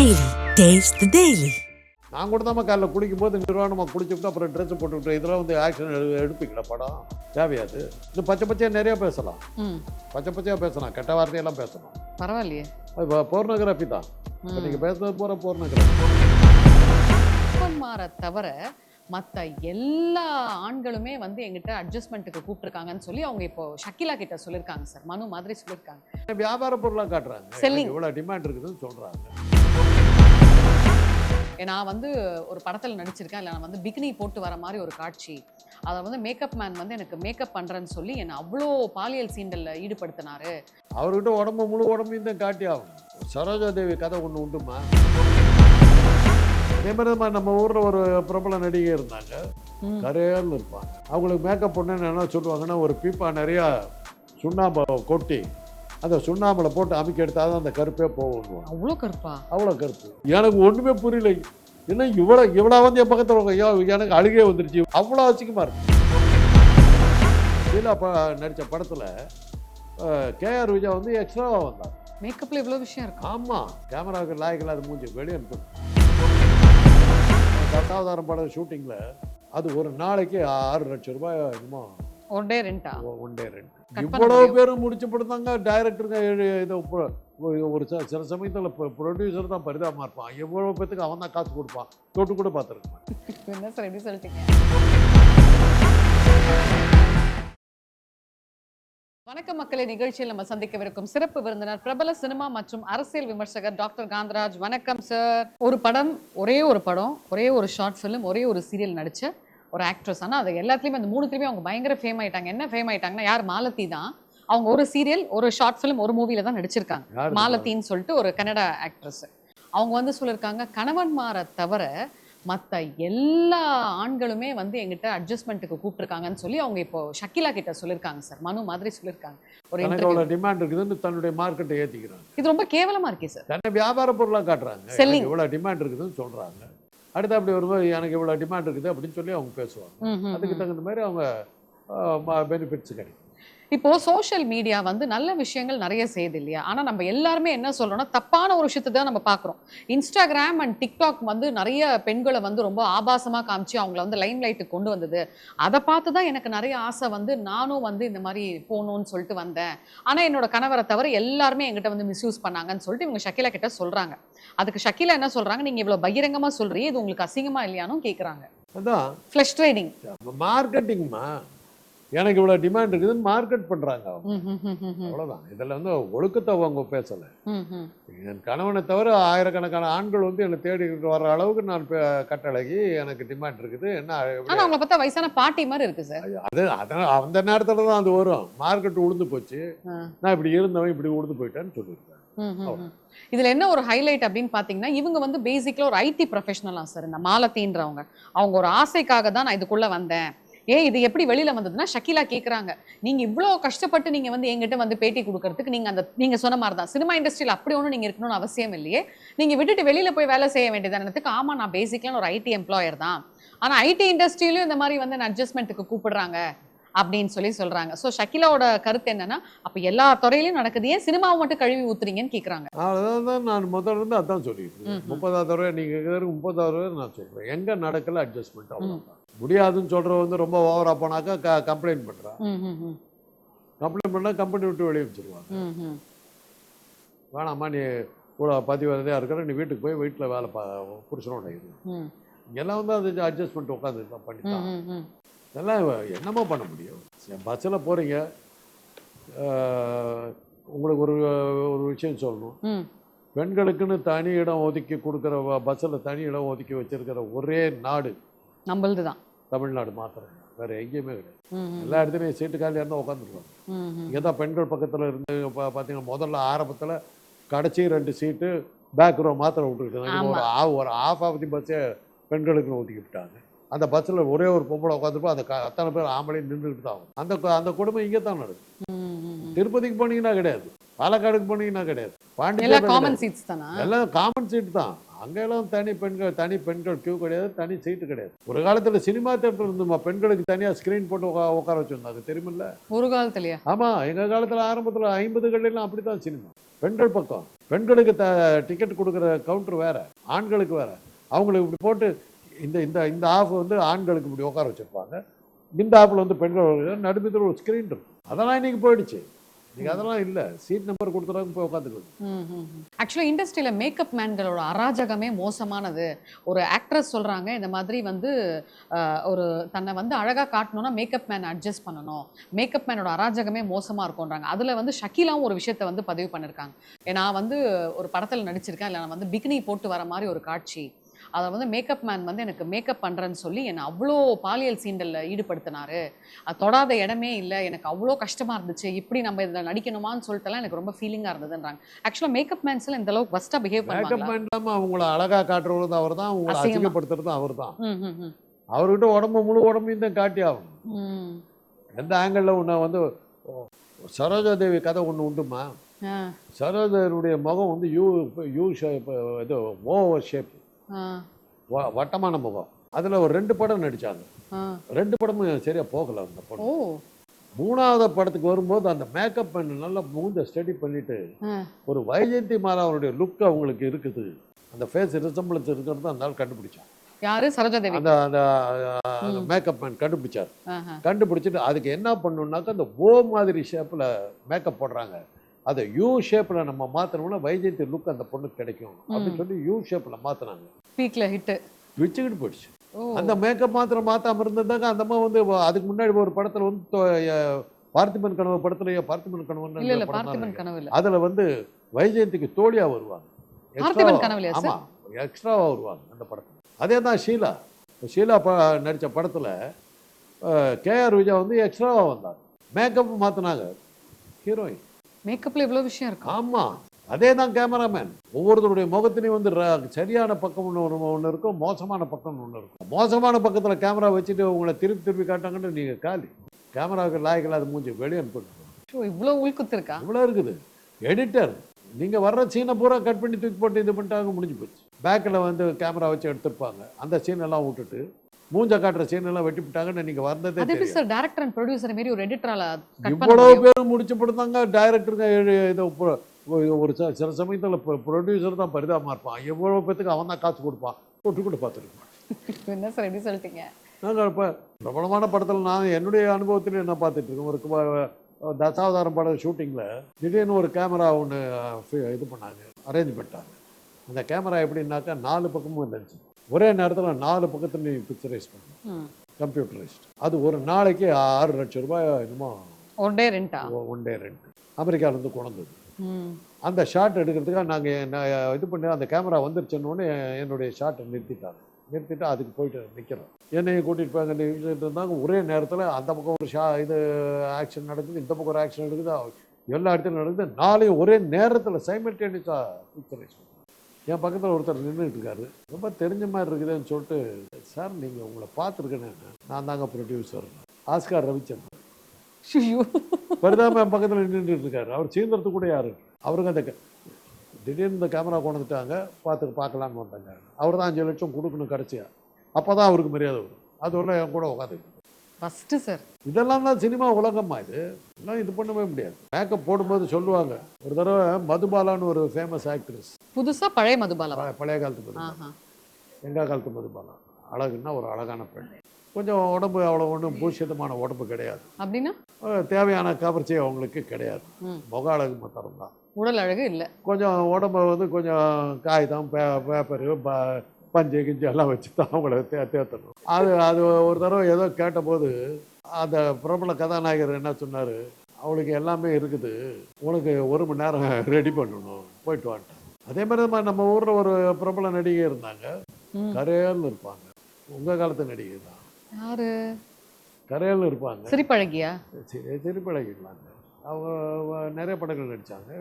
Taste the Daily. நான் கூட தான் காலைல குளிக்கும் போது நிர்வாணமாக குளிச்சுட்டு அப்புறம் ட்ரெஸ் போட்டுவிட்டு இதெல்லாம் வந்து ஆக்ஷன் எடு எடுப்பீங்களா படம்? தேவையாது. இன்னும் பச்சை பச்சையாக நிறைய பேசலாம். பச்சை பச்சையாக பேசலாம். கெட்ட வார்த்தையெல்லாம் பேசலாம். பரவாயில்லையே. அது போர்னோகிராஃபி தான். இப்போ நீங்கள் பேசுறது பூரா போர்னோகிராஃபி அப்பன்மாரை தவிர மற்ற எல்லா ஆண்களுமே வந்து எங்கிட்ட அட்ஜஸ்ட்மெண்ட்டுக்கு கூப்பிட்டுருக்காங்கன்னு சொல்லி அவங்க இப்போ ஷக்கிலா கிட்ட சொல்லியிருக்காங்க சார். மனு மாதிரி சொல்லியிருக்காங்க வியாபார பொருளாக காட்டுறாங்க. இவ்வளோ டிமாண்ட் இருக்குதுன்னு சொல்கிறாங்க நான் வந்து ஒரு படத்தில் நடிச்சிருக்கேன். இல்லை நான் வந்து பிகினி போட்டு வர மாதிரி ஒரு காட்சி. அதை வந்து மேக்கப் மேன் வந்து எனக்கு மேக்கப் பண்ணுறேன்னு சொல்லி என்னை அவ்வளோ பாலியல் சீண்டலில் ஈடுபடுத்தினாரு. அவர்கிட்ட உடம்பு முழு உடம்பையும் தான் காட்டி ஆகணும் சரோஜா தேவி கதை ஒன்று உண்டுமா? அதே மாதிரி நம்ம ஊரில் ஒரு பிரபல நடிகை இருந்தாங்க. ம். கரையர்னு இருப்பாங்க அவங்களுக்கு மேக்கப் பண்ணு என்ன சொல்லுவாங்கன்னா ஒரு பீப்பா நிறையா சுண்ணாம்பை கொட்டி அந்த சுண்ணாம்பில் போட்டு அமுக்கி எடுத்தால் தான் அந்த கருப்பே போகணும் அவ்வளோ கருப்பா? அவ்வளோ கருப்பு. எனக்கு ஒன்றுமே புரியல. என்ன இவ்வளோ இவ்வளோ வந்து என் பக்கத்தில் ஐயோ எனக்கு அழுகே வந்துருச்சு. அவ்வளோ அசிங்கமாக இருக்கு. ப நடித்த படத்தில் கேஆர் விஜயா வந்து எக்ஸ்ட்ராவாக வந்தார். மேக்கப்பில் இவ்வளோ விஷயம் இருக்கு? ஆமாம் கேமராவுக்கு லாய்க்கில் அது மூஞ்சி வெளியே அனுப்பு தசாவதாரம் படம் ஷூட்டிங்கில் அது ஒரு நாளைக்கு ஆறு லட்சம் ரூபாய் என்னமோ ஒன் டே ரெண்டா ஒன் டே ரெண்ட் இவ்வளவு. பேரும் முடிச்சு படுத்தாங்க டைரக்டருங்க இதை ஒரு- சில சமயத்தில் ப்ரொடியூசர் தான் பரிதாபமாக இருப்பான் எவ்வளோ பேத்துக்கு அவன் தான் காசு கொடுப்பான். தொட்டு கூட பார்த்துருக்கான் என்ன சார் எப்படி சொல்லிட்டீங்க? வணக்கம் மக்களே நிகழ்ச்சியில் நம்ம சந்திக்கவிருக்கும் சிறப்பு விருந்தினர் பிரபல சினிமா மற்றும் அரசியல் விமர்சகர் டாக்டர் காந்தராஜ். வணக்கம் சார். ஒரு படம் ஒரே ஒரு படம் ஒரே ஒரு ஷார்ட் ஃபிலிம் ஒரே ஒரு சீரியல் நடிச்ச ஒரு ஆக்ட்ரஸ் ஆனால் அது எல்லாத்துலேயுமே அந்த மூணுத்துலேயுமே அவங்க பயங்கர ஃபேம் ஆயிட்டாங்க. என்ன ஃபேம் ஆயிட்டாங்கன்னா யார்? மாலதி தான். அவங்க ஒரு சீரியல் ஒரு ஷார்ட் ஃபிலிம் ஒரு மூவில தான் நடிச்சிருக்காங்க. மாலத்தின்னு சொல்லிட்டு ஒரு கன்னடா ஆக்ட்ரஸ் அவங்க வந்து சொல்லியிருக்காங்க கணவன்மாரை தவிர மற்ற எல்லா ஆண்களுமே வந்து எங்கிட்ட அட்ஜஸ்ட்மெண்ட்டுக்கு கூப்பிட்டுருக்காங்கன்னு சொல்லி அவங்க இப்போ ஷக்கிலா கிட்ட சொல்லியிருக்காங்க சார். மனு மாதிரி சொல்லியிருக்காங்க ஒரு டிமாண்ட் இருக்குதுன்னு தன்னுடைய மார்க்கெட்டை ஏற்றிக்கிறாங்க இது ரொம்ப கேவலமா இருக்கே சார். தன்னை வியாபார பொருளாக காட்டுறாங்க. எனக்கு இவ்வளோ டிமாண்ட் இருக்குதுன்னு சொல்கிறாங்க அடுத்து அப்படி வரும்போது எனக்கு இவ்வளோ டிமாண்ட் இருக்குது அப்படின்னு சொல்லி அவங்க பேசுவாங்க. அதுக்கு தகுந்த மாதிரி அவங்க பெனிஃபிட்ஸ் கிடைக்கும். இப்போ சோஷியல் மீடியா வந்து நல்ல விஷயங்கள் நிறைய செய்யுது இல்லையா? ஆனா நம்ம எல்லாருமே என்ன சொல்றோம்னா தப்பான ஒரு விஷயத்தை தான் நம்ம பார்க்குறோம். இன்ஸ்டாகிராம் அண்ட் டிக்டாக் வந்து நிறைய பெண்களை வந்து ரொம்ப ஆபாசமா காமிச்சு அவங்கள வந்து லைம் லைட்டுக்கு கொண்டு வந்தது. அதை பார்த்து தான் எனக்கு நிறைய ஆசை வந்து நானும் வந்து இந்த மாதிரி போகணும்னு சொல்லிட்டு வந்தேன். ஆனா என்னோட கணவரை தவிர எல்லாருமே என்கிட்ட வந்து மிஸ்யூஸ் பண்ணாங்கன்னு சொல்லிட்டு இவங்க ஷக்கிலா கிட்ட சொல்றாங்க. அதுக்கு ஷக்கிலா என்ன சொல்றாங்க? நீங்க இவ்வளவு பகிரங்கமா சொல்றீங்க இது உங்களுக்கு அசிங்கமா இல்லையானும் கேக்குறாங்க. அதான். ஃபிளஷ் ட்ரேடிங் மார்க்கெட்டிங்மா எனக்கு இவ்வளோ டிமாண்ட் இருக்குதுன்னு மார்க்கெட் பண்ணுறாங்க அவங்க. அவ்வளோதான் இதில் வந்து ஒழுக்கத்தை அவங்க பேசலை. என் கணவனை தவிர ஆயிரக்கணக்கான ஆண்கள் வந்து என்னை தேடி வர அளவுக்கு நான் கட்டழகி எனக்கு டிமாண்ட் இருக்குது. என்ன அவங்கள பார்த்தா வயசான பாட்டி மாதிரி இருக்கு சார் அது அதான் அந்த நேரத்தில் தான் அது வரும். மார்க்கெட் உளுந்து போச்சு. நான் இப்படி இருந்தவன் இப்படி உளுந்து போயிட்டேன்னு ம். இதுல என்ன ஒரு ஹைலைட் அப்படின்னு பாத்தீங்கன்னா இவங்க வந்து பேசிக்கலா ஒரு ஐடி ப்ரொஃபஷனலா சார் இந்த மாலத்தின்றவங்க. அவங்க ஒரு ஆசைக்காக தான் நான் இதுக்குள்ள வந்தேன். ஏன் இது எப்படி வெளியில வந்ததுன்னா ஷக்கிலா கேக்குறாங்க. நீங்க இவ்வளோ கஷ்டப்பட்டு நீங்க வந்து எங்கிட்ட வந்து பேட்டி கொடுக்கறதுக்கு நீங்க அந்த நீங்க சொன்ன மாதிரி தான் சினிமா இண்டஸ்ட்ரியில் அப்படி ஒன்றும் நீங்க இருக்கணும்னு அவசியம் இல்லையே. நீங்க விட்டுட்டு வெளியில போய் வேலை செய்ய வேண்டியதானதுக்கு ஆமா நான் பேசிக்கலான ஒரு ஐடி எம்ப்ளாயர் தான். ஆனா ஐடி இண்டஸ்ட்ரியிலும் இந்த மாதிரி வந்து அட்ஜஸ்ட்மெண்ட்டுக்கு கூப்பிடுறாங்க அப்படின்னு சொல்லி சொல்றாங்க. ஸோ ஷக்கிலாவோட கருத்து என்னன்னா அப்ப எல்லா துறையிலயும் நடக்குது. ஏன் சினிமாவை மட்டும் கழுவி ஊத்துறீங்கன்னு கேக்குறாங்க. அதான் தான் நான் முதல்ல இருந்து அதான் ம்ஹும். முப்பதாவது தடவை நீங்கள் முப்பதாவது தடவை நான் சொல்கிறேன் எங்கே நடக்கல அட்ஜஸ்ட்மெண்ட் அவ்வளோதான் முடியாதுன்னு சொல்கிறவ வந்து ரொம்ப ஓவராக போனாக்கா க கம்ப்ளைண்ட் பண்ணுறான் கம்ப்ளைண்ட் பண்ணால் கம்பெனி விட்டு வெளியே வச்சிருவாங்க. வேணாம்மா நீ கூட பதிவதையாக இருக்கிற நீ வீட்டுக்கு போய் வீட்டில் வேலை பா புருஷனோட இரு. ம், இங்கெல்லாம் வந்து அது அட்ஜஸ்ட்மெண்ட் உட்காந்து ம், பண்ணிட்டான் ம், ம். இதெல்லாம் என்னமா பண்ண முடியும்? பஸ்ஸில் போகிறீங்க உங்களுக்கு ஒரு ஒரு விஷயம் சொல்லணும். பெண்களுக்குன்னு தனி இடம் ஒதுக்கி கொடுக்குற பஸ்ஸில் தனி இடம் ஒதுக்கி வச்சிருக்கிற ஒரே நாடு நம்மளதுதான். தமிழ்நாடு மாத்திரம். வேற எங்கேயுமே கிடையாது. எல்லா இடத்துலையும் சீட்டு காலியாக இருந்தால் ம். இங்கே தான் பெண்கள் பக்கத்தில் இருந்து பார்த்தீங்கன்னா முதல்ல ஆரம்பத்தில் கடைசி ரெண்டு சீட்டு பேக் ரோ மாத்திரம் விட்டுருக்காங்க ஆமா. ஒரு ஆ- ஒரு ஆஃப் ஆஃப் தி பஸ்ஸே பெண்களுக்கு ஒதுக்கி விட்டாங்க. அந்த பஸ்ஸில் ஒரே ஒரு பொம்பளை உட்காந்துருப்போம் அந்த அத்தனை பேர் ஆம்பளையும் நின்றுட்டு தான் ஆகும். அந்த அந்த கொடுமை இங்கே தான் நடக்குது. ம், ம், ம். திருப்பதிக்கு போனீங்கன்னா கிடையாது. பாலக்காடுக்கு போனீங்கன்னா கிடையாது. எல்லாம் பாண்டிச்சேரி காமன் சீட்ஸ் தானா? எல்லாம் காமன் சீட் தான். அங்கெல்லாம் தனி பெண்கள் தனி பெண்கள் கியூ கிடையாது தனி சீட்டு கிடையாது. ஒரு காலத்தில் சினிமா தேட்டர் இருந்துமா? பெண்களுக்கு தனியாக ஸ்க்ரீன் போட்டு உக்கா உட்கார வச்சுருந்தாங்க. தெரியுமில்ல? ஒரு காலத்துலயா? ஆமாம் எங்கள் காலத்தில் ஆரம்பத்தில் ஐம்பதுகள்லாம் அப்படி தான் சினிமா பெண்கள் பக்கம். பெண்களுக்கு த டிக்கெட் கொடுக்குற கவுண்டர் வேற. ஆண்களுக்கு வேற. அவங்களுக்கு இப்படி போட்டு இந்த இந்த இந்த ஆஃப் வந்து ஆண்களுக்கு இப்படி உட்கார வச்சிருப்பாங்க. இந்த ஆஃபில் வந்து பெண்கள் நடுமத்தில் ஒரு ஸ்க்ரீன் இருக்கும். அதெல்லாம் இன்னைக்கு போயிடுச்சு. இன்னைக்கு அதெல்லாம் இல்லை. சீட் நம்பர் கொடுத்துறாங்க போய் உட்காந்துக்கணும். ஆக்சுவலாக இண்டஸ்ட்ரியில மேக்கப் மேன்களோட அராஜகமே மோசமானது. ஒரு ஆக்ட்ரஸ் சொல்றாங்க இந்த மாதிரி வந்து ஒரு தன்னை வந்து அழகா காட்டணும்னா மேக்கப் மேன் அட்ஜஸ்ட் பண்ணணும். மேக்கப் மேனோட அராஜகமே மோசமா இருக்கும்ன்றாங்க. அதுல வந்து ஷக்கீலாவும் ஒரு விஷயத்த வந்து பதிவு பண்ணிருக்காங்க. நான் வந்து ஒரு படத்துல நடிச்சிருக்கேன். இல்லை நான் வந்து பிகினி போட்டு வர மாதிரி ஒரு காட்சி. அதை வந்து மேக்கப் மேன் வந்து எனக்கு மேக்கப் பண்ணுறேன்னு சொல்லி என்னை அவ்வளோ பாலியல் சீண்டலில் ஈடுபடுத்தினாரு. அது தொடாத இடமே இல்லை. எனக்கு அவ்வளோ கஷ்டமாக இருந்துச்சு. இப்படி நம்ம இதில் நடிக்கணுமான்னு சொல்லிட்டுலாம் எனக்கு ரொம்ப ஃபீலிங்காக இருந்ததுன்றாங்க. ஆக்சுவலாக மேக்கப் மேன்ஸ்லாம் இந்த அளவுக்கு ஃபஸ்ட்டாக பிஹேவ் மேக்கப் பண்ணுவாங்களா? இல்லாமல் அவங்கள அழகா காட்டுறவரும் அவர் தான் அவங்கள அசிங்கமா. அசிங்கப்படுத்துறது அவர் தான் அவர்கிட்ட உடம்பு முழு உடம்பையும் தான் காட்டி ஆகணும். ம். எந்த ஆங்கிளில் ஒன்று வந்து சரோஜா தேவி கதை ஒன்று உண்டுமா? சரோஜருடைய முகம் வந்து யூ யூ ஷேப் இது ஓவர் ஷேப் வட்டமான முகம். அதில் ஒரு ரெண்டு படம் நடித்தாங்க ரெண்டு படமும் சரியாக போகல அந்த படம் மூணாவது படத்துக்கு வரும்போது அந்த மேக்கப் பண்ணி நல்லா மூஞ்ச ஸ்டடி பண்ணிட்டு ஒரு வைஜெயந்தி மாலாவுடைய லுக் அவங்களுக்கு இருக்குது. அந்த ஃபேஸ் ரிசம்பிளன்ஸ் இருக்கிறது அந்த ஆள் கண்டுபிடிச்சான். யாரு? சரோஜா தேவி. அந்த அந்த மேக்கப் மேன் கண்டுபிடிச்சார். கண்டுபிடிச்சிட்டு அதுக்கு என்ன பண்ணணும்னாக்கா அந்த ஓ மாதிரி ஷேப்பில் மேக்கப் போடுறாங்க. அதை யூ ஷேப்பில் நம்ம மாற்றினோம்னா வைஜெயந்தி லுக் அந்த பொண்ணுக்கு கிடைக்கும். அப்படின்னு சொல்லி யூ ஷேப்பில் மாற்றினாங்க பீக்ல ஹிட்டு வச்சுக்கிட்டு போயிடுச்சு. அந்த மேக்கப் மாத்திரம் மாத்தாம இருந்திருந்தாங்க அந்த அம்மா வந்து அதுக்கு முன்னாடி ஒரு படத்துல வந்து பார்த்திபன் கனவு படத்துல பார்த்திபன் கனவு அதுல வந்து வைஜெயந்திக்கு தோழியா வருவாங்க. பார்த்திபன் Extra- கனவுலையா ஆமா எக்ஸ்ட்ராவா வருவாங்க அந்த படத்துல. அதே தான் ஷீலா. ஷீலா ப நடிச்ச படத்துல கேஆர் விஜயா வந்து எக்ஸ்ட்ராவா வந்தாங்க மேக்கப் மாத்தினாங்க. ஹீரோயின் மேக்கப்ல இவ்வளவு விஷயம் இருக்கா? ஆமா. அதே தான் கேமராமேன். ஒவ்வொருத்தருடைய முகத்திலையும் வந்து சரியான பக்கம் ஒன்று ஒன்று இருக்கும் மோசமான பக்கம் ஒன்று இருக்கும். மோசமான பக்கத்தில் கேமரா வச்சுட்டு உங்களை திருப்பி திருப்பி காட்டாங்கன்னு நீங்கள் காலி. கேமராவுக்கு லாய்க்கு இல்லாத மூஞ்சி வெளியே அனுப்பிடுங்க ஐயோ, இவ்வளவு உள்குத்து இருக்கா? இவ்வளோ இருக்குது. எடிட்டர் நீங்கள் வர்ற சீனை பூரா கட் பண்ணி தூக்கி போட்டு இது பண்ணிட்டாங்க முடிஞ்சு போச்சு. பேக்கில் வந்து கேமரா வச்சு எடுத்துருப்பாங்க. அந்த சீன் எல்லாம் விட்டுட்டு மூஞ்ச காட்டுற சீன் எல்லாம் வெட்டி விட்டாங்கன்னு நீங்கள் வந்ததே அது சார் டேரக்டர் அண்ட் ப்ரொடியூசர் மாரி ஒரு எடிட்டரால இவ்வளவு பேர் முடிச்சு போட்டுதாங்க டைரக்டருங்க இது ஒரு சில சமயத்தில் ப்ரொடியூசர் தான் பரிதாபமாக இருப்பான். எவ்வளோ பேத்துக்கு அவன் தான் காசு கொடுப்பான். போட்டு கூட பார்த்துருப்பான் என்ன சார் எப்படி சொல்லிட்டீங்க? நாங்கள் இப்போ பிரபலமான படத்தில் நான் என்னுடைய அனுபவத்தில் என்ன பார்த்துட்டு இருக்கேன். ஒரு தசாவதாரம் படம் ஷூட்டிங்கில் திடீர்னு ஒரு கேமரா ஒன்று இது பண்ணாங்க அரேஞ்ச் பண்ணிட்டாங்க. அந்த கேமரா எப்படின்னாக்கா நாலு பக்கமும் இருந்துச்சு ஒரே நேரத்தில் நாலு பக்கத்தில் நீ பிக்சரைஸ் பண்ணணும். கம்ப்யூட்டரைஸ்ட் அது ஒரு நாளைக்கு ஆறு லட்சம் ரூபாய் என்னமோ? ஒன் டே ரெண்டா? One day rent. அமெரிக்காவிலேருந்து கொண்டது அந்த ஷாட் எடுக்கிறதுக்காக நாங்கள் இது பண்ணி அந்த கேமரா வந்துருச்சுன்னு என்னுடைய ஷாட்டை நிறுத்திட்டாங்க. நிறுத்திட்டு அதுக்கு போயிட்டு நிற்கிறோம் என்னையும் கூட்டிகிட்டு போய் அங்கே நிறுத்திட்டு இருந்தாங்க. ஒரே நேரத்தில் அந்த பக்கம் ஒரு ஷா இது ஆக்ஷன் நடக்குது இந்த பக்கம் ஒரு ஆக்ஷன் நடக்குது. எல்லா இடத்துலையும் நடக்குது. நாளையும் ஒரே நேரத்தில் சைமல்டேனியஸாக பிக்சரைஸ் என் பக்கத்தில் ஒருத்தர் நின்றுட்டு இருக்காரு. ரொம்ப தெரிஞ்ச மாதிரி இருக்குதுன்னு சொல்லிட்டு சார் நீங்கள் உங்களை பார்த்துருக்கேன்னு நான் தாங்க ப்ரொடியூசர் ஆஸ்கார் ரவிச்சந்திரன். ஐயோ. பரிதாப என் பக்கத்தில் நின்றுட்டு இருக்காரு. அவர் சீந்தரத்து கூட யாரு? அவருக்கு அந்த திடீர்னு இந்த கேமரா கொண்டு வந்துட்டாங்க பார்த்து பார்க்கலான்னு வந்தாங்க. அவர் தான் அஞ்சு லட்சம் கொடுக்கணும் கடைசியா. அப்போ தான் அவருக்கு மரியாதை வரும். அது வரல என் கூட உட்காந்து ஃபர்ஸ்ட் சார் இதெல்லாம் தான் சினிமா உலகம்மா இது. எல்லாம் இது பண்ணவே முடியாது. மேக்கப் போடும்போது சொல்லுவாங்க. ஒரு தடவை மதுபாலான்னு ஒரு ஃபேமஸ் ஆக்ட்ரஸ் புதுசா பழைய மதுபாலா? பழைய காலத்து மதுபாலா. எங்கள் காலத்து மதுபாலா? அழகுன்னா ஒரு அழகான பெண். கொஞ்சம் உடம்பு அவ்வளோ ஒன்றும் பூஷிதமான உடம்பு கிடையாது. அப்படின்னா? தேவையான கவர்ச்சி அவங்களுக்கு கிடையாது. முக அழகு மாத்திரம் தான் உடல் அழகு இல்ல. கொஞ்சம் உடம்ப வந்து கொஞ்சம் காகிதம் பே பேப்பரு பஞ்சு கிஞ்சு எல்லாம் வச்சு தான் அவங்கள தே தேத்தணும். அது அது ஒரு தடவை ஏதோ கேட்டபோது அந்த பிரபல கதாநாயகர் என்ன சொன்னார்? அவளுக்கு எல்லாமே இருக்குது. உனக்கு ஒரு மணி நேரம் ரெடி பண்ணணும். போயிட்டு வான்ட்டான் அதே மாதிரி நம்ம ஊரில் ஒரு பிரபல நடிகை இருந்தாங்க. கரையல்னு இருப்பாங்க. உங்கள் காலத்து நடிகை தான். யாரு? கரையல்னு இருப்பாங்க. சிரிப்பழகியா? திருப்பழகிக்கலாங்க அவங்க நிறைய படங்கள் நடித்தாங்க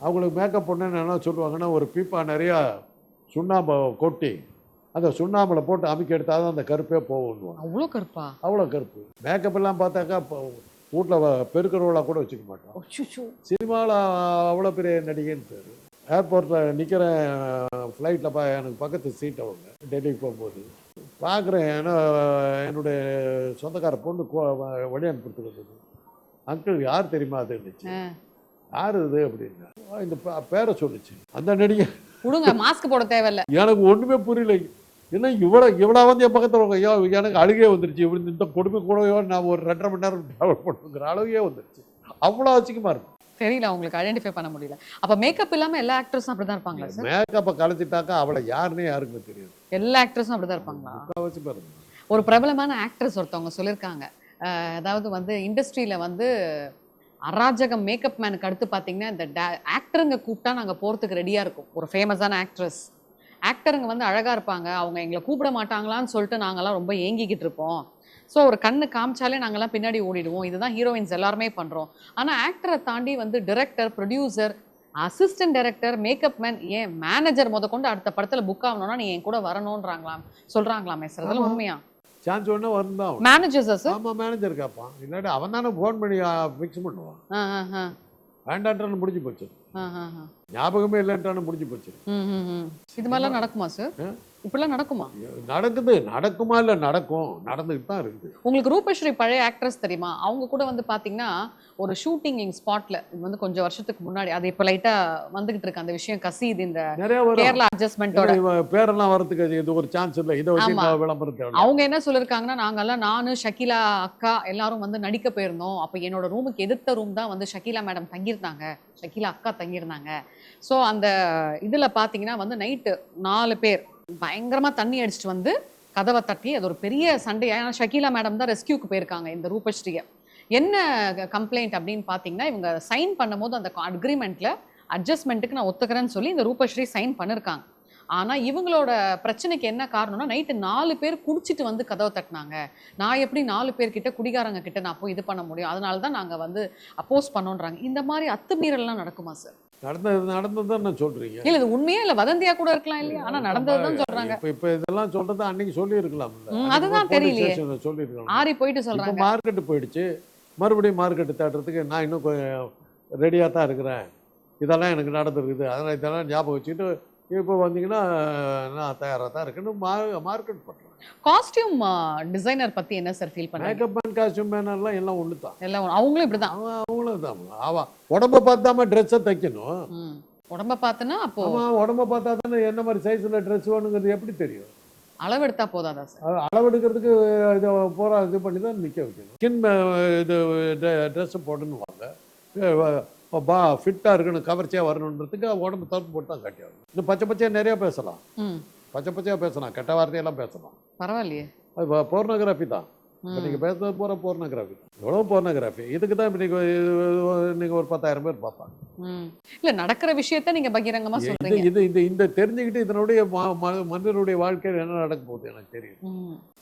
அவங்களுக்கு மேக்கப் பொண்ணுன்னு என்ன சொல்லுவாங்கன்னா ஒரு பீப்பா நிறையா சுண்ணாம்பை கொட்டி அந்த சுண்ணாம்பில் போட்டு அமுக்கி எடுத்தால் தான் அந்த கருப்பே போகணுவாங்க அவ்வளோ கருப்பா? அவ்வளோ கருப்பு. மேக்கப் எல்லாம் பார்த்தாக்கா வீட்டில் பெருக்கிறவளாக கூட வச்சுக்க மாட்டோம். சினிமாவில் அவ்வளோ பெரிய நடிகைன்னு பேர். ஏர்போர்ட்டில் நிற்கிறேன் ஃப்ளைட்டில் பா எனக்கு பக்கத்து சீட் அவங்க டெல்லிக்கு போகும்போது. பார்க்குறேன் ஏன்னா என்னுடைய சொந்தக்கார பொண்ணு கோ வழி அனுப்புறதுக்கு வந்தது. அங்கிள் யார் தெரியுமா அது இருந்துச்சு. யார் இது அப்படின்னா "ஆ, இந்த பேரை சொல்லுச்சு. அந்த நடிகை விடுங்க மாஸ்க் போட தேவையில்ல. எனக்கு ஒன்றுமே புரியல. என்ன இவ்வளோ இவ்வளோ வந்து என் பக்கத்தில் ஐயோ எனக்கு அழுகே வந்துருச்சு. இப்படி இந்த கொடுமை கூடவே நான் ஒரு ரெண்டரை மணி நேரம் ட்ராவல் பண்ணுங்கிற அழுகே வந்துருச்சு. அவ்வளோ அசிங்கமாக இருக்கும் தெரியல உங்களுக்கு ஐடென்டிஃபை பண்ண முடியல. அப்ப மேக்கப் இல்லாம எல்லா ஆக்ட்ரஸும் அப்படிதான் இருப்பாங்களா சார் மேக்கப்பை கலைச்சிட்டாக்கா அவளை யாருன்னே யாருக்குமே தெரியாது. எல்லா ஆக்ட்ரஸும் அப்படிதான் இருப்பாங்களா? முக்கால்வாசி பாருங்க ஒரு பிரபலமான ஆக்ட்ரஸ் ஒருத்தவங்க சொல்லியிருக்காங்க. அதாவது வந்து இண்டஸ்ட்ரியில வந்து அராஜகம் மேக்கப் மேனுக்கு அடுத்து பார்த்தீங்கன்னா இந்த ஆக்டருங்க கூப்பிட்டா நாங்கள் போகிறதுக்கு ரெடியாக இருக்கும். ஒரு ஃபேமஸான ஆக்ட்ரஸ் ஆக்டருங்க வந்து அழகாக இருப்பாங்க. அவங்க எங்களை கூப்பிட மாட்டாங்களான்னு சொல்லிட்டு நாங்கெல்லாம் ரொம்ப ஏங்கிக்கிட்டு இருப்போம். ஸோ ஒரு கண்ணு காமிச்சாலே நாங்கெல்லாம் பின்னாடி ஓடிடுவோம். இதுதான் ஹீரோயின்ஸ் எல்லாருமே பண்ணுறோம் ஆனால் ஆக்டரை தாண்டி வந்து director producer assistant director makeup man ஏன் மேனேஜர் முத கொண்டு அடுத்த படத்தில் புக் ஆகணும்னா நீ என் கூட வரணுன்றாங்களாம் சொல்கிறாங்களாமே சார் அதெல்லாம் ஆமா. சான்ஸ் ஒன்றா வந்தான் மேனேஜர்ஸா சார் ஆமாம் மேனேஜர் கேட்பான். இல்லாட்டி அவன் தானே ஃபோன் பண்ணி ஃபிக்ஸ் பண்ணுவான். வேண்டான்றான்னு முடிஞ்சு போச்சு. ஞாபகமே இல்லைன்றான்னு முடிஞ்சு போச்சு. இது மாதிரிலாம் நடக்குமா சார்? இப்படிலாம் நடக்குமா? நடக்குது. நடக்குமா இல்லை நடக்கும். நடந்துக்கிட்டு தான் இருக்குது. உங்களுக்கு ரூபஸ்ரீ பழைய ஆக்ட்ரஸ் தெரியுமா? அவங்க கூட வந்து பாத்தீங்கன்னா ஒரு ஷூட்டிங் ஸ்பாட்ல இது வந்து கொஞ்சம் வருஷத்துக்கு முன்னாடி அது இப்போ லைட்டா வந்துகிட்டு இருக்கு. அந்த விஷயம் கசியுது இந்த கேரளா அட்ஜஸ்ட்மெண்ட்டோட பேரெல்லாம் வரதுக்கு இது ஒரு சான்ஸ் இல்லை. இதை வச்சு விளம்பரம் அவங்க என்ன சொல்லிருக்காங்கன்னா நாங்கெல்லாம் நானு ஷக்கீலா அக்கா எல்லாரும் வந்து நடிக்க போயிருந்தோம். அப்போ என்னோட ரூமுக்கு எதிர்த்த ரூம் தான் வந்து ஷக்கீலா மேடம் தங்கியிருந்தாங்க. ஷக்கீலா அக்கா தங்கியிருந்தாங்க. ஸோ அந்த இதுல பாத்தீங்கன்னா வந்து நைட்டு நாலு பேர் பயங்கரமாக தண்ணி அடிச்சுட்டு வந்து கதவை தட்டி அது ஒரு பெரிய சண்டை. ஏன்னா ஷக்கீலா மேடம் தான் ரெஸ்கியூக்கு போயிருக்காங்க இந்த ரூபஸ்ரீயை. என்ன கம்ப்ளைண்ட் அப்படின்னு பார்த்தீங்கன்னா இவங்க சைன் பண்ணும்போது அந்த அக்ரிமெண்ட்டில் அட்ஜஸ்ட்மெண்ட்டுக்கு நான் ஒத்துக்கிறேன்னு சொல்லி இந்த ரூபஸ்ரீ சைன் பண்ணியிருக்காங்க ஆனால் இவங்களோட பிரச்சனைக்கு என்ன காரணம்னா நைட்டு நாலு பேர் குடிச்சிட்டு வந்து கதவை தட்டினாங்க. நான் எப்படி நாலு பேர்கிட்ட குடிகாரங்க கிட்ட நான் போய் இது பண்ண முடியும்? அதனால தான் நாங்கள் வந்து அப்போஸ் பண்ணோன்றாங்க. இந்த மாதிரி அத்துமீறல்லாம் நடக்குமா சார் நடந்தது நடந்தது தான் நான் சொல்றீங்க? இல்ல இது உண்மையா இல்ல வதந்தியா கூட இருக்கலாம் இல்லையா? ஆனா நடந்ததுதான் சொல்றாங்க. இப்போ இப்போ இதெல்லாம் சொல்றது அன்னைக்கு சொல்லி இருக்கலாம்ல ம், அதுதான் தெரியலையே. சொல்லி இருக்கலாம் ஆறி போயிட்டு சொல்றாங்க. மார்க்கெட்டு போயிடுச்சு. மறுபடியும் மார்க்கெட்டு தேடுறதுக்கு நான் இன்னும் ரெடியாக தான் இருக்கிறேன். இதெல்லாம் எனக்கு நடந்துருக்குது. அதனால் இதெல்லாம் ஞாபகம் வச்சுட்டு இப்போ வந்தீங்கன்னா நான் தயாராக தான் இருக்குன்னு மா மார்க்கெட் பண்ணுறேன் காஸ்டியூம் டிசைனர் பத்தி என்ன சார் ஃபீல் பண்ணாங்க? மேக்கப் அண்ட் காஸ்டியூம் மேனர்லாம் எல்லாம் ஒன்று தான் எல்லாம். அவங்களும் இப்படிதான். அவன் அவங்களும் தான் அவன் உடம்ப பார்த்தாம ட்ரெஸ்ஸை தைக்கணும். உடம்ப பார்த்தனா அப்போ உடம்ப பார்த்தா தானே என்ன மாதிரி சைஸில் ட்ரெஸ் வேணுங்கிறது எப்படி தெரியும்? அளவெடுத்தா போதாதா சார் அளவெடுக்கிறதுக்கு இதை பூரா இது பண்ணி தான் நிற்க வைக்கணும் ஸ்கின் இது ட்ரெஸ்ஸு போட்டுன்னு பா ஃபிட்டாக இருக்கணும் கவர்ச்சியாக வரணுன்றதுக்கு உடம்பு தடுப்பு போட்டு தான் கட்டி ஆகணும் இன்னும் பச்சை பச்சையாக நிறையா பேசலாம். பச்சை பச்சையாக பேசலாம் கெட்ட வார்த்தையெல்லாம் பேசலாம். பரவாயில்லையே. அது போர்னோகிராஃபி தான். இப்போ. நீங்கள் பேசுறது பூரா போர்னோகிராஃபி எவ்வளோ போர்னோகிராஃபி இதுக்கு தான் இப்போ நீங்கள் நீங்கள் ஒரு பத்தாயிரம் பேர் பார்ப்பாங்க. இல்ல நடக்கிற விஷயத்த நீங்க பகிரங்கமா இது சொல்றீங்க. இது இந்த இந்த தெரிஞ்சுக்கிட்டு இதனுடைய மனிதனுடைய வாழ்க்கையில் என்ன நடக்க போகுது எனக்கு தெரியும்.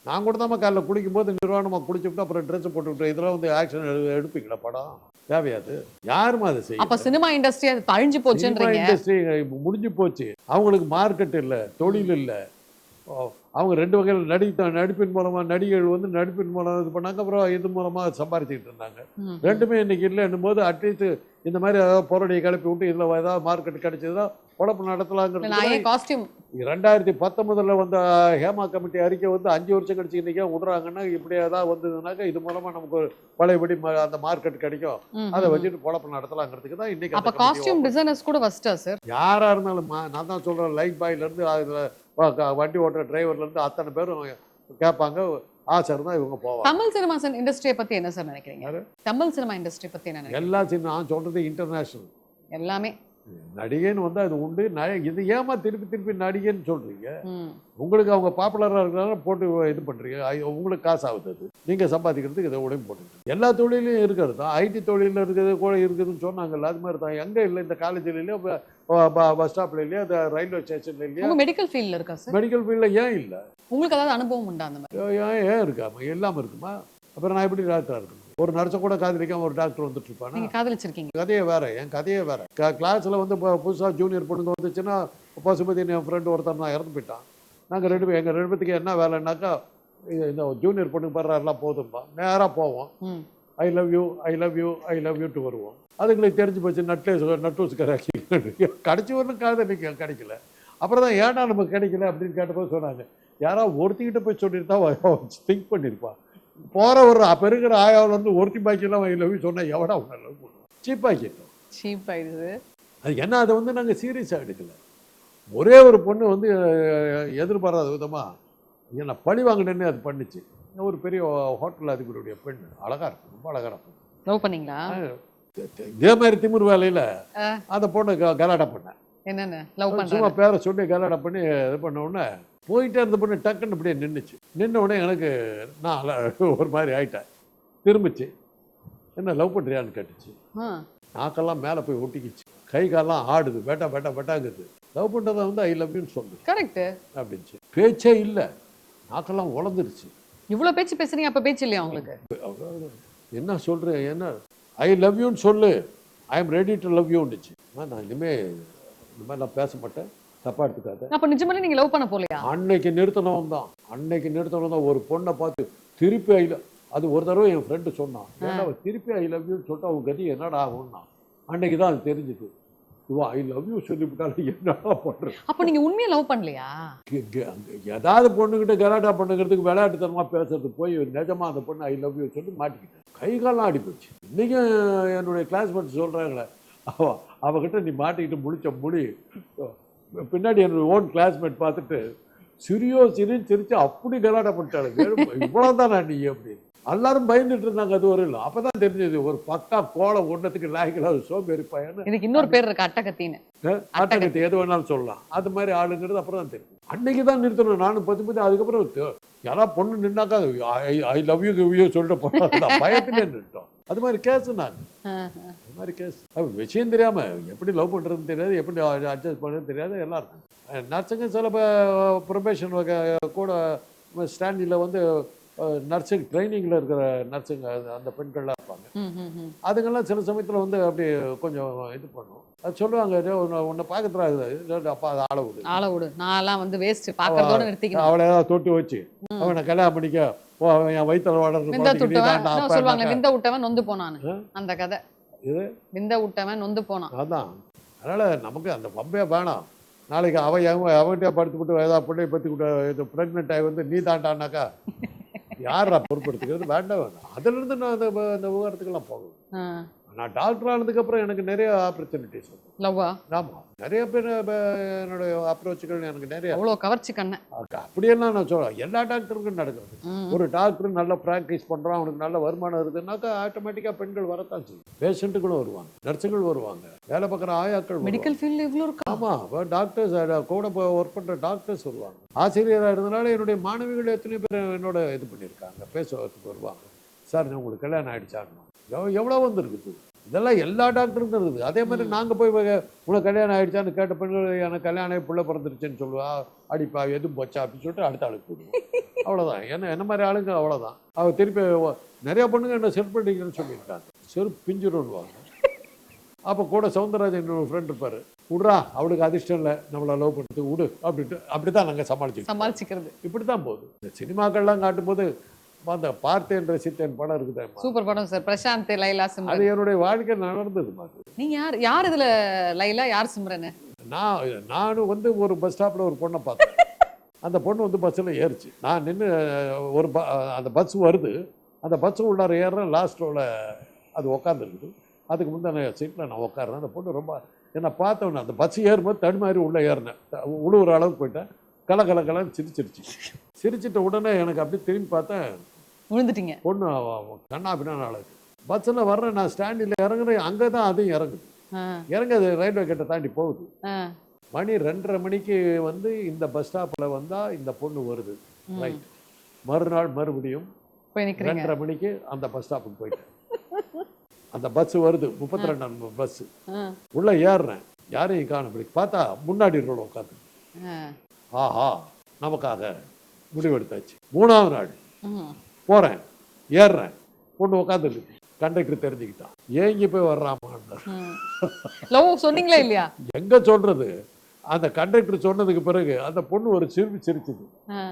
நான் கூட தான் காலைல குடிக்கும் போது நிர்வாணமாக குடிச்சுட்டு அப்புறம் ட்ரெஸ் போட்டுவிட்டு இதெல்லாம் வந்து ஆக்ஷன் எடுப்பீங்களா படம்? தேவையாது யாருமா அதை அப்ப செய்யும் சினிமா இண்டஸ்ட்ரி அது அழிஞ்சு போச்சுன்றீங்க. இண்டஸ்ட்ரி முடிஞ்சு போச்சு. அவங்களுக்கு மார்க்கெட் இல்லை தொழில் இல்லை. அவங்க ரெண்டு வகையில் நடி நடிப்பின் மூலமாக நடிகர்கள் வந்து நடிப்பின் மூலம் இது பண்ணாங்க அப்புறம் இது மூலமாக சம்பாரிச்சுக்கிட்டு இருந்தாங்க. ரெண்டுமே இன்னைக்கு இல்லைன்னும் போது அட்லீஸ்ட் இந்த மாதிரி ஏதாவது பொருளையை கிளப்பி விட்டு இதில் ஏதாவது மார்க்கெட் கிடைச்சதுன்னா நான் நடத்தலாங்கிறது ரெண்டாயிரத்தி பத்தொன்பதுல வந்த ஹேமா கமிட்டி அறிக்கை வந்து அஞ்சு வருஷம் கழிச்சு இன்னைக்கே விடுறாங்கன்னா இப்படி ஏதாவது வந்ததுனாக்கா இது மூலமா நமக்கு பழையபடி அந்த மார்க்கெட் கிடைக்கும். அதை வச்சுட்டு பொழப்பு நடத்தலாங்கிறதுக்கு தான் இன்னைக்கு அப்ப அந்த committee காஸ்டியூம். டிசைனர்ஸ் கூட ஃபர்ஸ்டா சார் யாரா இருந்தாலும் நான் தான் சொல்றேன் லைட் பாய்ல இருந்து அதுல வண்டி ஓட்டுற டிரைவர்ல இருந்து அத்தனை பேரும் கேட்பாங்க ஆசை இருந்தா இவங்க போவாங்க. தமிழ் சினிமா இண்டஸ்ட்ரியை பத்தி என்ன சார் நினைக்கிறீங்க? தமிழ் சினிமா இண்டஸ்ட்ரி பத்தி என்ன எல்லா சின்ன நான் சொல்றது இன்டர்நேஷனல் எல்லாமே. நடிகைன்னு வந்து அது உண்டு இது ஏமா திருப்பி திருப்பி நடிகைன்னு சொல்றீங்க? ம். உங்களுக்கு அவங்க பாப்புலராக இருக்கிறனால போட்டு இது பண்ணுறீங்க உங்களுக்கு காசு ஆகுது. அது நீங்கள் சம்பாதிக்கிறதுக்கு இதை உடம்பு போட்டுங்க எல்லா தொழிலையும் இருக்கிறது தான். ஐடி தொழிலில் இருக்குது கூட இருக்குதுன்னு சொன்னாங்கல்ல அது மாதிரி தான். எங்கே இல்லை இந்த காலேஜ்லையோ பஸ் ஸ்டாப்ல இல்லையா? இந்த ரயில்வே ஸ்டேஷன்ல இல்லையா? உங்க மெடிக்கல் ஃபீல்ட்ல இருக்கா சார் மெடிக்கல் ஃபீல்டில் ஏன் இல்லை? உங்களுக்கு ஏதாவது அனுபவம் உண்டா அந்த மாதிரி? ஏன் ஏன் இருக்காம இல்லாமல் இருக்குமா? அப்புறம் நான் எப்படி டாக்டராக இருக்கணும்? ஒரு நர்ஸை கூட காதலிக்காம ஒரு டாக்டர் வந்துட்டு இருப்பானா நீங்க காதலிச்சிருக்கீங்க. கதையே வேற என் கதையே வேற. கிளாஸில் வந்து புதுசாக ஜூனியர் பொண்ணுங்க வந்துச்சுன்னா பசுபதி என் ஃப்ரெண்டு ஒருத்தர் நான் இறந்து போயிட்டான். நாங்கள் ரெண்டு பேர் எங்கள் ரெண்டு பேத்துக்கு என்ன வேலைன்னாக்கா இந்த ஜூனியர் பொண்ணுக்கு படுறாருலாம் போதும்பா. நேராக போவோம். I love you I love you I love யூட்டு வருவோம். அதுங்களுக்கு தெரிஞ்சு போச்சு நட்லே நட்டூஸ் கராக்கி கடைசி வரணும் காதலிக்க கிடைக்கல. அப்புறம் தான் ஏன்டா நமக்கு கிடைக்கல அப்படின்னு கேட்டப்போ சொன்னாங்க. யாராவது ஒருத்திக்கிட்ட போய் தான் திங்க் பண்ணியிருப்பான். போகிற ஒரு பெருகிற ஆயாவில் வந்து ஒருத்தி பாக்கியெல்லாம் ஐ லவ் யூ சொன்னால் எவடா உன்னை லவ் பண்ணுவான்? சீப்பாக்கி சீப் ஆயிடுது. அது என்ன அதை வந்து நாங்கள் சீரியஸாக எடுக்கல. ஒரே ஒரு பொண்ணு வந்து எதிர்பாராத விதமாக என்ன பழி வாங்கினேன்னு அது பண்ணுச்சு. ஒரு பெரிய ஹோட்டல் அதிபருடைய பெண் அழகா இருக்கும் ரொம்ப அழகா இருக்கும் லவ் பண்ணீங்களா? இதே மாதிரி திமிர் வேலையில். அந்த பொண்ணு கலாட்டா பண்ணேன். என்னன்னு? சும்மா பேரை சொல்லி கலாட்டா பண்ணி இது பண்ண உடனே போயிட்டே இருந்த பொண்ணு டக்குன்னு இப்படியே நின்றுச்சு நின்ன உடனே எனக்கு நான் ஒரு மாதிரி ஆயிட்டேன். திரும்பிச்சு. என்ன லவ் பண்ணுறியான்னு கேட்டுச்சு. நாக்கெல்லாம் மேலே போய் ஒட்டிக்கிச்சு. கை காலெல்லாம் ஆடுது. பேட்டா பேட்டா பேட்டாங்குது லவ் பண்ணுறதை வந்து ஐ லவ் யூன்னு சொல்லு. கரெக்ட் அப்படின்ச்சு. பேச்சே இல்லை. நாக்கெல்லாம் உழந்துருச்சு இவ்வளவு பேச்சு பேசுறீங்க அப்ப பேச்சு இல்லையா உங்களுக்கு? என்ன சொல்கிறேன் என்ன? ஐ லவ் யூன்னு சொல்லு. I am ready to love யூன்னுச்சு நான் இனிமேல் இந்த மாதிரி நான் பேச மாட்டேன் தப்பாக எடுத்துக்காத. அப்ப நிஜமாலே நீங்க லவ் பண்ண போலையா? அன்னைக்கு நிறுத்தனவன் தான். அன்னைக்கு நிறுத்தனவன் தான். ஒரு பொண்ணை பார்த்து திருப்பி ஐ அது ஒரு தடவை என் ஃப்ரெண்டு சொன்னான். ஏன்னா அவன் திருப்பி ஐ லவ் யூன்னு சொல்லிட்டு அவன் கதி என்னடா ஆகும்னா? அன்னைக்கு தான் அது தெரிஞ்சுது. இவன் ஐ லவ் யூ சொல்லிவிட்டாலும் என்னடா பண்ணுறது அப்ப நீங்க உண்மையா லவ் பண்ணலையா? ஏதாவது பொண்ணுகிட்ட கலாட்டா பண்ணுங்கிறதுக்கு விளையாட்டுத்தனமாக பேசுறது போய் நிஜமா அந்த பொண்ணு ஐ லவ் யூ சொல்லி மாட்டிக்கிட்டேன். கை கால்லாம் ஆடி போச்சு இன்றைக்கும் என்னுடைய கிளாஸ்மேட் சொல்கிறாங்களே அவ அவகிட்ட நீ மாட்டிக்கிட்டு முழிச்ச முடி பின்னாடி என்னுடைய ஓன் கிளாஸ்மேட் பார்த்துட்டு சிரியோ சிரின்னு சிரிச்சு அப்படி கலாட்டா பண்ணிட்டாங்க இவ்வளோதான் நான் நீ அப்படின்னு எல்லாரும் பயந்துட்டு இருந்தாங்க அது ஒரு இல்லை. அப்போ தான் தெரிஞ்சது ஒரு பக்கா கோலம் ஒன்றத்துக்கு லாய்க்கல சோம்பேறி இதுக்கு இன்னொரு பேர் இருக்கு அட்டகத்தின்னு. ஆட்டகத்தை எது வேணாலும் சொல்லலாம். அது மாதிரி ஆளுங்கிறது அப்புறம் தான் தெரியும். அன்னைக்கு தான் நிறுத்தணும். நானும் பத்து பத்து அதுக்கப்புறம் யாராவது பொண்ணு நின்னாக்கா I love you give you சொல்லிட்டு போனோம் பயத்திலே நின்றுட்டோம் அது மாதிரி கேஸ் நான். அது மாதிரி கேஸ் விஷயம் தெரியாம எப்படி லவ் பண்றதுன்னு தெரியாது எப்படி அட்ஜஸ்ட் பண்ணுறது தெரியாது எல்லாருக்கும் நர்ஸுங்க சில ப்ரொபேஷன் கூட ஸ்டாண்டில் வந்து நர்சிங் ட்ரைனிங்கில் இருக்கிற நர்ஸுங்க அந்த பெண்கள்லாம் இருப்பாங்க. அதுங்கெல்லாம் சில சமயத்தில் வந்து அப்படி கொஞ்சம் இது பண்ணும். அது சொல்லுவாங்க "டேய், உன்னை உன்னை அப்பா அது ஆள விடு. ஆள விடு. நான் வந்து வேஸ்ட் பாக்குறதோட நிறுத்திக்கணும். அவளை ஏதாவது தொட்டு வச்சு அவனை கல்யாணம் பண்ணிக்க ஓ அவன் என் வயிற்றுல வளர்றது விந்த துட்டவன் சொல்லுவாங்க? என்னக்கா?" விந்த விட்டவன் நொந்து போனான்னு ஆ? அந்த கதை. இது? விந்த விட்டவன் நொந்து போனான். அதான். அதனால நமக்கு அந்த பம்பே வேணாம். நாளைக்கு அவன் அவன் அவன்கிட்ட படுத்துக்கிட்டு ஏதாவது பிள்ளை பற்றி விட்டு இது ப்ரெக்னென்ட் ஆகி வந்து நீ தாண்டானாக்கா யாரா பொறுப்படுத்துக்கிறது வேண்டாம். வேண்டாம் அதுலேருந்து நான் அந்த அந்த விவகாரத்துக்கெல்லாம் போகணும் நான் டாக்டர் ஆனதுக்கப்புறம் எனக்கு நிறைய ஆப்பர்ச்சுனிட்டிஸ் லவ்வா? ஆமாம் நிறைய பேர் என்னுடைய அப்ரோச்சுகள் எனக்கு நிறைய அவ்வளவு கவர்ச்சி கண்ண. அக்க- அப்படியெல்லாம் நான் சொல்றேன் எல்லா டாக்டருக்கும் நடக்குது ம். ஒரு டாக்டர் நல்ல ப்ராக்டிஸ் பண்றான் அவனுக்கு நல்ல வருமானம் வருதுன்னாக்கா ஆட்டோமேட்டிக்காக பெண்கள் வரத்தான் செய்யும். பேஷண்ட்டுகளும் வருவாங்க நர்ஸுகள் வருவாங்க வேலை பார்க்குற ஆயாக்கள். மெடிக்கல் ஃபீல்ட்ல இவ்வளவு இருக்கா? ஆமா டாக்டர்ஸ் கூட ஒர்க் பண்ற டாக்டர்ஸ் வருவாங்க. ஆசிரியராக இருந்தனால என்னுடைய மாணவிகள் எத்தனை பேர் என்னோட இது பண்ணியிருக்காங்க பேசுவதற்கு வருவாங்க. சார் உங்களுக்கு கல்யாணம் ஆயிடுச்சாங்க எவ் எவ்வளோ வந்துருக்குது? இதெல்லாம் எல்லா டாக்டருக்கும் இருக்குது. அதே மாதிரி நாங்கள் போய் உனக்கு கல்யாணம் ஆயிடுச்சான்னு கேட்ட பெண்கள் எனக்கு கல்யாணம் பிள்ளை பிறந்துருச்சுன்னு சொல்லுவா அடிப்பா எதுவும் போச்சா அப்படின்னு சொல்லிட்டு அடுத்த ஆளுக்கு போடுவோம் அவ்வளோதான் என்ன என்ன மாதிரி ஆளுங்க? அவ்வளோதான் அவ திருப்பி நிறைய பொண்ணுங்க என்ன செருப்பு அடிக்கணும்னு சொல்லியிருக்காங்க. செருப்பு பிஞ்சிருவாங்க அப்போ கூட சவுந்தரராஜன் என்னோட ஃப்ரெண்ட் இருப்பார். விட்றா அவளுக்கு அதிர்ஷ்டம் இல்லை. நம்மளை லவ் பண்ணுறது விடு அப்படின்ட்டு அப்படி தான் நாங்கள் சமாளிச்சுக்கிட்டோம் சமாளிச்சுக்கிறது. இப்படி தான் போகுது. இந்த சினிமாக்கள்லாம் காட்டும்போது அந்த பார்த்தேன் ரசித்தேன் படம் இருக்குதே சூப்பர் படம் சார். பிரசாந்த் லைலா சிம்ரன். அது என்னுடைய வாழ்க்கை நடந்தது நீங்க யார் யார் இதுல லைலா? யார் சிம்ரன்? நான் நானும் வந்து ஒரு பஸ் ஸ்டாப்பில் ஒரு பொண்ணை பார்த்தேன். அந்த பொண்ணு வந்து பஸ்ஸில் ஏறுச்சு. நான் நின்று ஒரு ப அந்த பஸ் வருது. அந்த பஸ் உள்ளார ஏறுறேன். லாஸ்ட் ரோவில் அது உட்காந்துருக்குது அதுக்கு முந்தின சீட்டில் நான் உட்காருறேன் அந்த பொண்ணு ரொம்ப என்னை பார்த்தவொன்னே அந்த பஸ் ஏறும்போது தடுமாறி உள்ளே ஏறினேன். உழுவுற அளவுக்கு போயிட்டேன். கல கல கலன்னு சிரிச்சிருச்சு. சிரிச்சிட்ட உடனே எனக்கு அப்படியே திரும்பி பார்த்தேன். விழுந்துட்டீங்க. அவ கண்ணா பின்னா அழகு பஸ்ஸில் வர்றேன் நான் ஸ்டாண்டில் இறங்குறேன் அங்கே தான் அதுவும் இறங்குது. இறங்க அது ரயில்வே கேட்டை தாண்டி போகுது. மணி ரெண்டரை மணிக்கு வந்து இந்த பஸ் ஸ்டாப்பில் வந்தால் இந்த பொண்ணு வருது. ரைட் மறுநாள் மறுபடியும் ரெண்டரை மணிக்கு அந்த பஸ் ஸ்டாப்புக்கு போயிட்டேன். அந்த பஸ் வருது முப்பத்தி ரெண்டாம் பஸ் உள்ளே ஏறுறேன். யாரையும் காணப்படி பார்த்தா முன்னாடி ரோடு உட்காந்து ஆஹா நமக்காக முடிவெடுத்தாச்சு. மூணாவது நாள். போகிறேன் ஏறுறேன். பொண்ணு உட்காந்துருக்கு கண்டக்டர் தெரிஞ்சுக்கிட்டான். ஏங்கி போய். லவ் சொன்னீங்களா இல்லையா? எங்க சொல்றது? அந்த கண்டக்டர் சொன்னதுக்கு பிறகு அந்த பொண்ணு ஒரு சிரிப்பு சிரிச்சுது.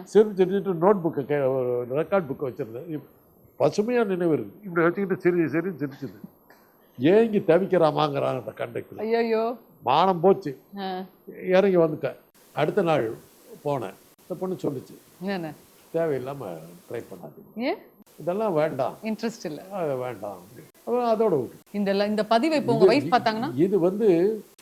சிரிப்பு சிரிச்சுட்டு நோட் புக்கை ஒரு ரெக்கார்ட் புக்கை வச்சிருந்தேன். இப்- பசுமையா நினைவு இருக்கு. இப்படி வச்சுக்கிட்டு சிரி சிரி சிரிச்சுது. ஏங்கி தவிக்கிறாமாங்கிறான் அந்த கண்டக்டர். ஐயையோ. மானம் போச்சு. இறங்கி வந்துட்டேன். அடுத்த நாள் போனேன். இந்த பொண்ணு சொல்லுச்சு. என்னென்ன தேவையில்லாம ட்ரை பண்ணாதீங்க. ஏன் இதெல்லாம் வேண்டாம். இன்ட்ரெஸ்ட் இல்ல. அது வேண்டாம். அதோட விட்டு இந்த இந்த பதிவை இப்போ உங்க வைஃப் பார்த்தாங்கன்னா? இது வந்து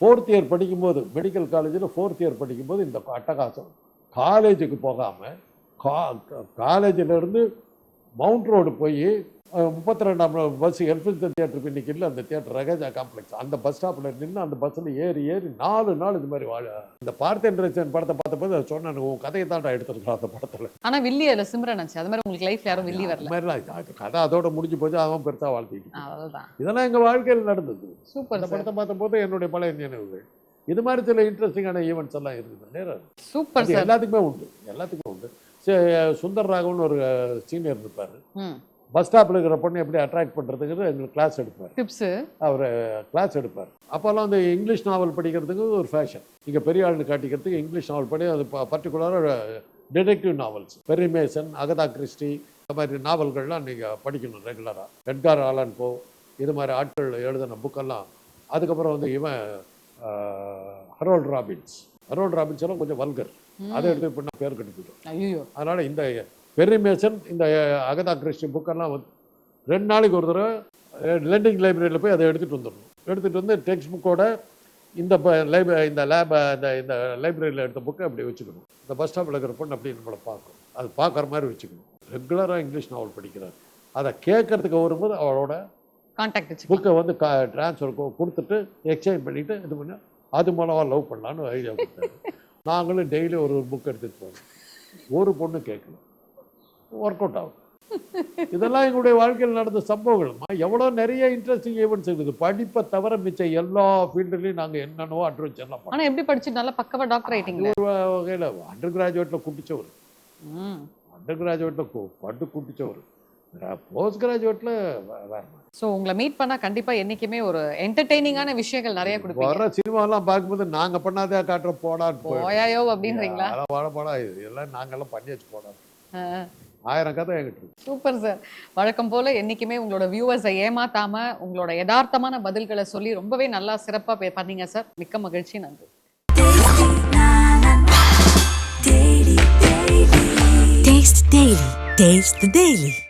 ஃபோர்த் இயர் படிக்கும்போது மெடிக்கல் காலேஜில் ஃபோர்த் இயர் படிக்கும்போது இந்த அட்டகாசம். காலேஜுக்கு போகாமல் கா காலேஜில் இருந்து மவுண்ட் ரோடு போய் முப்பத்தி ரெண்டாம் பஸ் எல்ஃபின்சன் தியேட்டர் இன்னைக்கு இல்லை அந்த தியேட்டர் ரகஜா காம்ப்ளெக்ஸ். அந்த பஸ் ஸ்டாப்பில் நின்று அந்த பஸ்ஸில் ஏறி ஏறி நாலு நாள் இது மாதிரி வாழ இந்த பார்த்தேன் ரச்சன் படத்தை பார்த்தபோது அதை சொன்னேன் உன் கதையை தான்டா எடுத்துருக்கலாம் அந்த படத்தில். ஆனா வில்லி அதுல சிம்ரன் ஆச்சு அது மாதிரி உங்களுக்கு லைஃப்ல யாரும் வில்லி வரல. மாதிரிலாம் கதை அதோட முடிஞ்சு போச்சு அவன் பெருசாக வாழ்த்திட்டு இதெல்லாம் எங்கள் வாழ்க்கையில் நடந்தது. சூப்பர் அந்த படத்தை பார்த்தபோது என்னுடைய பழைய நினைவுகள். இது மாதிரி சில இன்ட்ரெஸ்டிங்கான ஈவெண்ட்ஸ் எல்லாம் இருக்குது. நேரம் சூப்பர் எல்லாத்துக்குமே உண்டு. எல்லாத்துக்குமே உண்டு. சுந்தர் ராகவன் ஒரு சீனியர் இருப்பார். பஸ் ஸ்டாப்பில் இருக்கிற பொண்ணை எப்படி அட்ராக்ட் பண்ணுறதுங்கிறது எங்களுக்கு கிளாஸ் எடுப்பார். டிப்ஸ் அவர் கிளாஸ் எடுப்பார். அப்போல்லாம் வந்து இங்கிலீஷ் நாவல் படிக்கிறதுக்கு ஒரு ஃபேஷன் இங்கே பெரிய ஆள்னு காட்டிக்கிறதுக்கு இங்கிலீஷ் நாவல் படி அது பர்டிகுலராக detective novels Perry Mason Agatha Christie இந்த மாதிரி நாவல்கள்லாம் நீங்கள் படிக்கணும் ரெகுலராக எட்கார் ஆலன் போ இது மாதிரி ஆட்கள் எழுதின புக்கெல்லாம் அதுக்கப்புறம் வந்து இவன் ஹரோல்ட் ராபின்ஸ். ஹரோல்ட் ராபின்ஸ் எல்லாம் கொஞ்சம் வல்கர் அதை எடுத்து பண்ண பேர் கட்டு போயிடும் ஐயோ அதனால் இந்த பெரி மேசன் இந்த அகதா கிறிஸ்டி புக்கெல்லாம் வந்து ரெண்டு நாளைக்கு ஒரு தடவை லெண்டிங் லைப்ரரியில் போய் அதை எடுத்துகிட்டு வந்துடணும். எடுத்துகிட்டு வந்து டெக்ஸ்ட் புக்கோட இந்த லைப் இந்த லேப் இந்த இந்த லைப்ரரியில் எடுத்த புக்கை அப்படி வச்சுக்கணும். இந்த பஸ் ஸ்டாப்பில் இருக்கிற பொண்ணு அப்படி நம்மளை பார்க்கும். அது பார்க்குற மாதிரி வச்சுக்கணும். ரெகுலராக இங்கிலீஷ் நாவல் படிக்கிறார். அதை கேட்கறதுக்கு வரும்போது அவளோட கான்டாக்ட் புக்கை வந்து கா ட்ரான்ஸ்ஃபர் கொடுத்துட்டு எக்ஸ்சேஞ்ச் பண்ணிவிட்டு இது பண்ணி அது மூலமாக லவ் பண்ணலான்னு ஐடியா கொடுத்தாரு. நாங்களும் டெய்லி ஒரு ஒரு புக் எடுத்துகிட்டு போவோம் ஒரு பொண்ணு கேட்கல. ஒர்க் அவுட் ஆகும். இதெல்லாம் எங்களுடைய வாழ்க்கையில் நடந்த சம்பவங்கள்மா எவ்வளோ நிறைய இன்ட்ரெஸ்டிங் ஈவெண்ட்ஸ் இருக்குது. படிப்பை தவிர மிச்ச எல்லா ஃபீல்டுலையும் நாங்கள் என்னென்னவோ அட்வென்ச்சர்லாம் பண்ணோம் ஆனா எப்படி படிச்சு? நல்லா பக்கவா டாக்டர் ஆயிட்டீங்களே? ஒரு வகையில் அண்டர் கிராஜுவேட்டில் குட்டிச்சவர் அண்டர் கிராஜுவேட்டில் பட்டு குட்டிச்சவர். போஸ்ட் கிராஜுவேட்டில் வேற. சோ உங்களை மீட் பண்ணா கண்டிப்பா என்னைக்குமே ஒரு என்டர்டெய்னிங்கான விஷயங்கள் நிறைய கொடுப்பீங்க. வர சினிமாலாம் பார்க்கும்போது நாங்கள் பண்ணாதே காட்டுற போடான்னு போயாயோ அப்படின்றீங்களா? வாழ போடா இது எல்லாம் நாங்கெல்லாம் பண்ணி வச்சு போடா ஆ. ஆயிரம் கதை என்கிட்ட இருக்கு. Super sir. வழக்கம் போல என்னைக்குமே உங்களோட வியூவர்ஸை ஏமாத்தாம உங்களோட யதார்த்தமான பதில்களை சொல்லி ரொம்பவே நல்லா சிறப்பா பே- பண்ணீங்க சார். மிக்க மகிழ்ச்சி. நன்றி. Taste Daily. Taste the Daily.